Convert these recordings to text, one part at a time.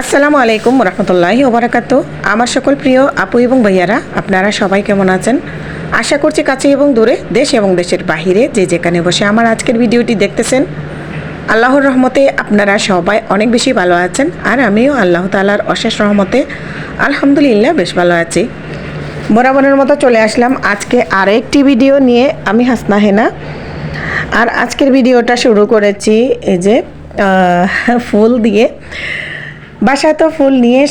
আসসালামু আলাইকুম রহমতুল্লাহি ওবরাকাত। আমার সকল প্রিয় আপু এবং ভাইয়ারা, আপনারা সবাই কেমন আছেন? আশা করছি কাছে এবং দূরে, দেশ এবং দেশের বাহিরে যে যেখানে বসে আমার আজকের ভিডিওটি দেখতেছেন, আল্লাহর রহমতে আপনারা সবাই অনেক বেশি ভালো আছেন আর আমিও আল্লাহ তালার অশেষ রহমতে আলহামদুলিল্লাহ বেশ ভালো আছি। বরাবরের মতো চলে আসলাম আজকে আরও একটি ভিডিও নিয়ে, আমি হাসনা হেনা। আর আজকের ভিডিওটা শুরু করেছি এই যে ফুল দিয়ে। বাসায় তো ফুল নিয়ে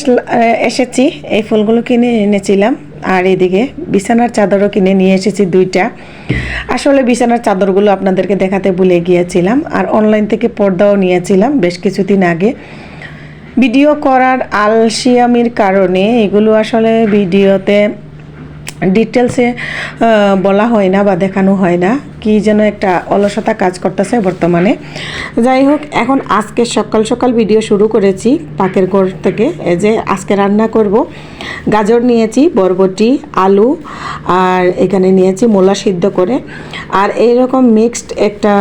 এসেছি। এই ফুলগুলো কিনে এনেছিলাম। আর এদিকে বিছানার চাদরও কিনে নিয়ে এসেছি দুইটা। আসলে বিছানার চাদরগুলো আপনাদেরকে দেখাতে ভুলে গিয়েছিলাম। আর অনলাইন থেকে পর্দাও নিয়েছিলাম বেশ কিছুদিন আগে। ভিডিও করার আলসিয়ামির কারণে এগুলো আসলে ভিডিওতে ডিটেলসে বলা হয় না বা দেখানো হয় না। কি যেন একটা অলসতা কাজ করতেছে বর্তমানে। যাই হোক, এখন আজকে সকাল সকাল ভিডিও শুরু করেছি পাকের ঘর থেকে। এই যে আজকে রান্না করব। গাজর নিয়েছি, বরবটি, আলু, আর এখানে নিয়েছি মোলা সিদ্ধ করে। আর এইরকম মিক্সড একটা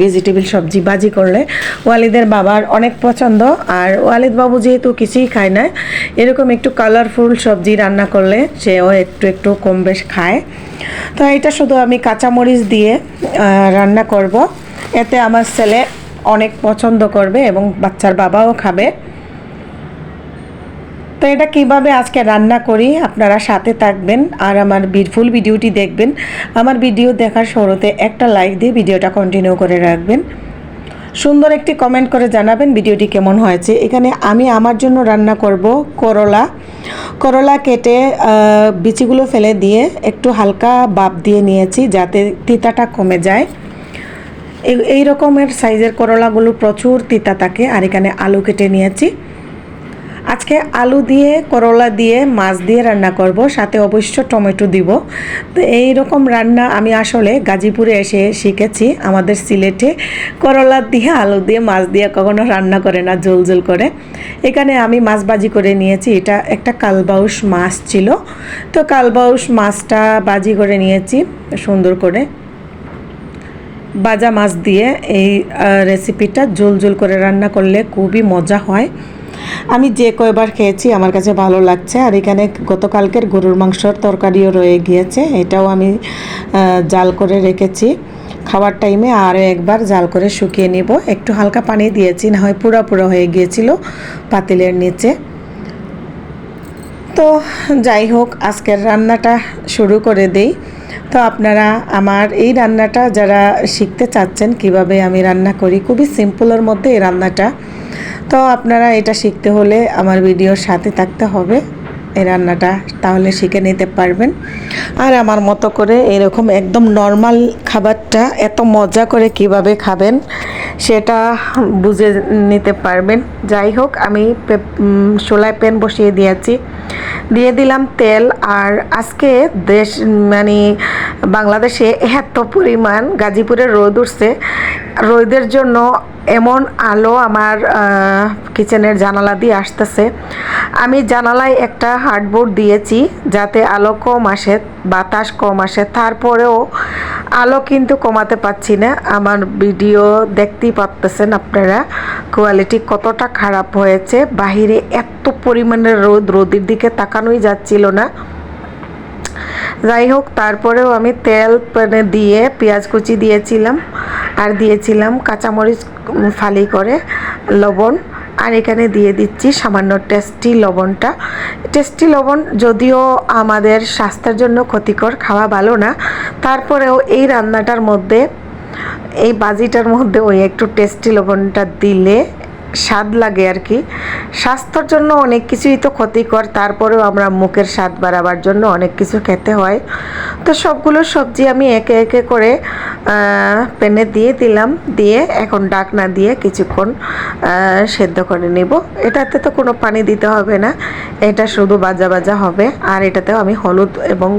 ভেজিটেবল সবজি বাজি করলে ওয়ালিদের বাবার অনেক পছন্দ। আর ওয়ালিদ বাবু যেহেতু কিছুই খায় না, এরকম একটু কালারফুল সবজি রান্না করলে সেও একটু একটু কম বেশ খায়। তো এটা শুধু আমি কাঁচামরিচ দিয়ে রান্না করব। এতে আমার ছেলে অনেক পছন্দ করবে এবং বাচ্চার বাবাও খাবে। তো এটা কীভাবে আজকে রান্না করি আপনারা সাথে থাকবেন আর আমার ফুল ভিডিওটি দেখবেন। আমার ভিডিও দেখার শুরুতে একটা লাইক দিয়ে ভিডিওটা কন্টিনিউ করে রাখবেন। সুন্দর একটি কমেন্ট করে জানাবেন ভিডিওটি কেমন হয়েছে। এখানে আমি আমার জন্য রান্না করব করলা। করলা কেটে বিচিগুলো ফেলে দিয়ে একটু হালকা বাপ দিয়ে নিয়েছি যাতে তিতাটা কমে যায়। এই রকমের সাইজের করলাগুলো প্রচুর তিতা থাকে। আর এখানে আলু কেটে নিয়েছি। আজকে আলু দিয়ে, করলা দিয়ে, মাছ দিয়ে রান্না করব। সাথে অবশ্য টমেটো দিব। তো এই রকম রান্না আমি আসলে গাজীপুরে এসে শিখেছি আমাদের সিলেটে। করলা দিয়ে, আলু দিয়ে, মাছ দিয়ে কখনো রান্না করে না জল জল করে। এখানে আমি মাছ বাজি করে নিয়েছি। এটা একটা কালবাউস মাছ ছিল। তো কালবাউস মাছটা বাজি করে নিয়েছি সুন্দর করে। বাজা মাছ দিয়ে এই রেসিপিটা ঝোল ঝোল করে রান্না করলে খুবই মজা হয়। আমি যে কয়বার খেয়েছি, আমার কাছে ভালো লাগছে। আর এখানে গতকালকের গরুর মাংসর তরকারিও রয়ে গিয়েছে, এটাও আমি জাল করে রেখেছি। খাওয়ার টাইমে আরও একবার জাল করে শুকিয়ে নিব। একটু হালকা পানি দিয়েছি, না হয় পুরো পুরো হয়ে গিয়েছিল পাতিলের নিচে। তো যাই হোক, আজকের রান্নাটা শুরু করে দেই। তো আপনারা আমার এই রান্নাটা যারা শিখতে চাচ্ছেন কীভাবে আমি রান্না করি, খুবই সিম্পলের মধ্যে এই রান্নাটা। তো আপনারা এটা শিখতে হলে আমার ভিডিওর সাথে থাকতে হবে। এই রান্নাটা তাহলে শিখে নিতে পারবেন। আর আমার মতো করে এরকম একদম নর্মাল খাবারটা এত মজা করে কীভাবে খাবেন সেটা বুঝে নিতে পারবেন। যাই হোক, আমি চুলায় প্যান বসিয়ে দিয়েছি। দিয়ে দিলাম তেল। আর আজকে দেশ মানে বাংলাদেশে এত পরিমাণ গাজীপুরে রোদ উঠছে। রোদের জন্য এমন আলো আমার কিচেনের জানালা দিয়ে আসতেছে। আমি জানালায় একটা হার্ডবোর্ড দিয়েছি যাতে আলো কম আসে, বাতাস কম আসে। তারপরেও আলো কিন্তু কমাতে পারছি না। আমার ভিডিও দেখতেই পারতেছেন আপনারা, কোয়ালিটি কতটা খারাপ হয়েছে। বাহিরে এত পরিমাণের রোদ, রোদের দিকে তাকানোই যাচ্ছিল না। যাই হোক, তারপরেও আমি তেল প্যানে দিয়ে পেঁয়াজ কুচি দিয়েছিলাম। আর দিয়েছিলাম কাঁচামরিচ ফালি করে, লবণ। আর এখানে দিয়ে দিচ্ছি সামান্য টেস্টি লবণটা। টেস্টি লবণ যদিও আমাদের স্বাস্থ্যের জন্য ক্ষতিকর, খাওয়া ভালো না। তারপরেও এই রান্নাটার মধ্যে, এই বাজিটার মধ্যে ওই একটু টেস্টি লবণটা দিলে স্বাদ লাগে আর কি। স্বাস্থ্যর জন্য অনেক কিছুই তো ক্ষতিকর, তারপরেও আমরা মুখের স্বাদ বাড়াবার জন্য অনেক কিছু খেতে হয়। তো সবগুলো সবজি আমি একে একে করে প্যানে দিয়ে দিলাম, দিয়ে এখন ডাকনা দিয়ে কিছুক্ষণ সেদ্ধ করে নেব। এটাতে তো কোনো পানি দিতে হবে না, এটা শুধু বাজা বাজা হবে। আর এটাতেও আমি হলুদ এবং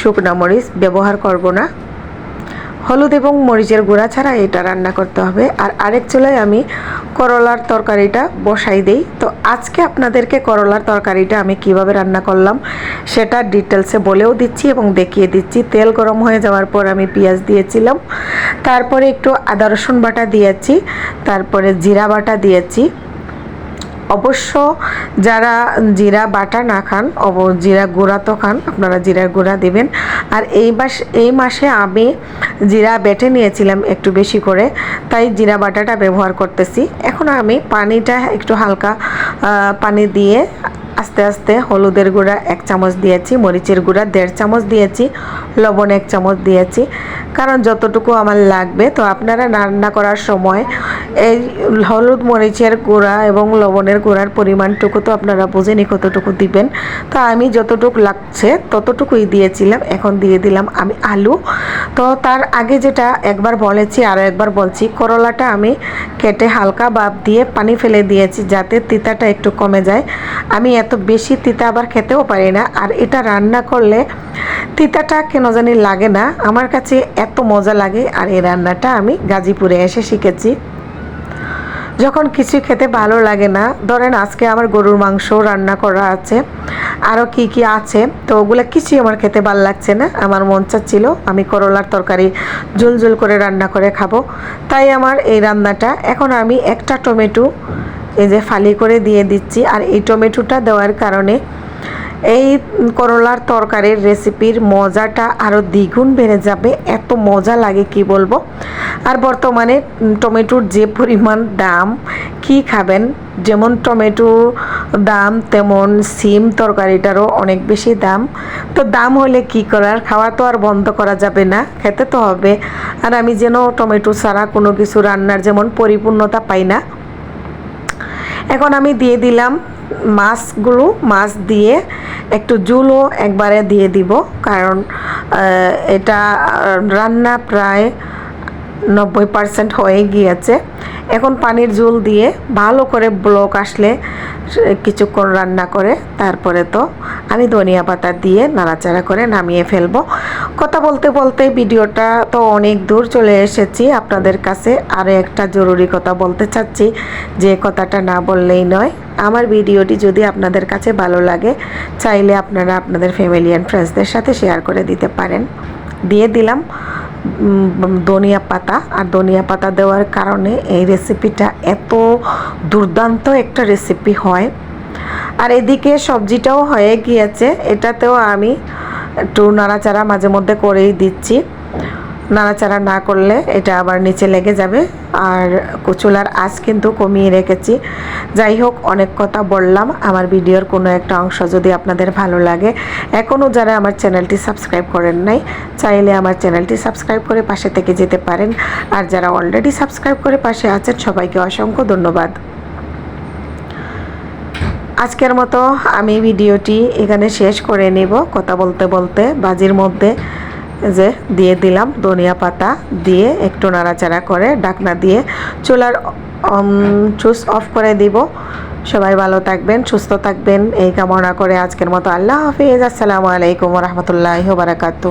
শুকনা মরিচ ব্যবহার করব না। হলুদ এবং মরিচের গুঁড়া ছাড়া এটা রান্না করতে হবে। আর আরেক চুলায় আমি করলার তরকারিটা বসাই দেই। তো আজকে আপনাদেরকে করলার তরকারিটা আমি কীভাবে রান্না করলাম সেটা ডিটেলসে বলেও দিচ্ছি এবং দেখিয়ে দিচ্ছি। তেল গরম হয়ে যাওয়ার পর আমি পেঁয়াজ দিয়েছিলাম। তারপরে একটু আদা রসুন বাটা দিয়েছি। তারপরে জিরা বাটা দিয়েছি। অবশ্য যারা জিরা বাটা না খান, অব, জিরা গুঁড়া তো খান, আপনারা জিরার গুঁড়া দেবেন। আর এই মাস এই মাসে আমি জিরা বেটে নিয়েছিলাম একটু বেশি করে, তাই জিরা বাটাটা ব্যবহার করতেছি। এখন আমি পানিটা একটু হালকা পানি দিয়ে আস্তে আস্তে হলুদের গুঁড়া এক চামচ দিয়েছি, মরিচের গুঁড়া দেড় চামচ দিয়েছি, লবণ এক চামচ দিয়েছি। কারণ যতটুকু আমার লাগবে, তো আপনারা রান্না করার সময় এই হলুদ, মরিচের গুঁড়া এবং লবণের গুঁড়ার পরিমাণটুকু তো আপনারা বুঝেনি কতটুকু দিবেন। তো আমি যতটুকু লাগছে, ততটুকুই দিয়েছিলাম, এখন দিয়ে দিলাম আমি আলু। তো তার আগে যেটা একবার বলেছি, আরও একবার বলছি, করলাটা আমি কেটে হালকা বাপ দিয়ে পানি ফেলে দিয়েছি যাতে তিতাটা একটু কমে যায়। আমি এত বেশি তিতা আবার খেতেও পারি না। আর এটা রান্না করলে তিতাটা কেন জানি লাগে না। আমার কাছে এত মজা লাগে আর এই রান্নাটা আমি গাজীপুরে এসে শিখেছি। যখন কিছু খেতে ভালো লাগে না, ধরেন আজকে আমার গরুর মাংস রান্না করা আছে আরও কি কি আছে, তো ওগুলো কিছুই আমার খেতে ভালো লাগছে না। আমার মন চাচ্ছিল আমি করলার তরকারি ঝোল ঝোল করে রান্না করে খাব। তাই আমার এই রান্নাটা, এখন আমি একটা টমেটো এই যে ফালি করে দিয়ে দিচ্ছি। আর এই টমেটোটা দেওয়ার কারণে এই করলার তরকারির রেসিপির মজাটা আরও দ্বিগুণ বেড়ে যাবে। এত মজা লাগে, কি বলব? আর বর্তমানে টমেটোর যে পরিমাণ দাম, কি খাবেন? যেমন টমেটো দাম, তেমন সিম তরকারিটারও অনেক বেশি দাম। তো দাম হলে কি করার? খাওয়া তো আর বন্ধ করা যাবে না, খেতে তো হবে। আর আমি যেন টমেটো ছাড়া কোনো কিছু রান্নার যেমন পরিপূর্ণতা পাই না এখন আমি দিয়ে দিলাম মাছগুলো, মাছ দিয়ে একটু জুলও একবারে দিয়ে দিব, কারণ এটা রান্না প্রায় নব্বই পার্সেন্ট হয়ে গিয়েছে। এখন পানির ঝোল দিয়ে ভালো করে ব্লক আসলে কিছুক্ষণ রান্না করে, তারপরে তো আমি ধনিয়া পাতা দিয়ে নাড়াচাড়া করে নামিয়ে ফেলব। কথা বলতে বলতে ভিডিওটা তো অনেক দূর চলে এসেছি। আপনাদের কাছে আরও একটা জরুরি কথা বলতে চাচ্ছি। যে কথাটা না বললেই নয়, আমার ভিডিওটি যদি আপনাদের কাছে ভালো লাগে, চাইলে আপনারা আপনাদের ফ্যামিলি অ্যান্ড ফ্রেন্ডসদের সাথে শেয়ার করে দিতে পারেন। দিয়ে দিলাম ধনিয়া পাতা। আর ধনিয়া পাতা দেওয়ার কারণে এই রেসিপিটা এত দুর্দান্ত একটা রেসিপি হয়। আর এদিকে সবজিটাও হয়ে গিয়েছে। এটাতেও আমি একটু নাড়াচাড়া মাঝে মধ্যে করেই দিচ্ছি। নাড়াচাড়া না করলে এটা আবার নিচে লেগে যাবে। আর কচুলার আঁচ কিন্তু কমিয়ে রেখেছি। যাই হোক, অনেক কথা বললাম। আমার ভিডিওর কোনো একটা অংশ যদি আপনাদের ভালো লাগে, এখনও যারা আমার চ্যানেলটি সাবস্ক্রাইব করেন নাই, চাইলে আমার চ্যানেলটি সাবস্ক্রাইব করে পাশে থেকে যেতে পারেন। আর যারা অলরেডি সাবস্ক্রাইব করে পাশে আছেন, সবাইকে অসংখ্য ধন্যবাদ। আজকের মতো আমি ভিডিওটি এখানে শেষ করে নেব কথা বলতে বলতে, বাজির মধ্যে যে দিয়ে দিলাম ধনিয়া পাতা দিয়ে একটু নাড়াচাড়া করে ডাকনা দিয়ে চুলার চুস অফ করে দিব। সবাই ভালো থাকবেন, সুস্থ থাকবেন, এই কামনা করে আজকের মতো আল্লাহ হাফিজ। আসসালামু আলাইকুম রহমতুল্লাহ বারাকাতু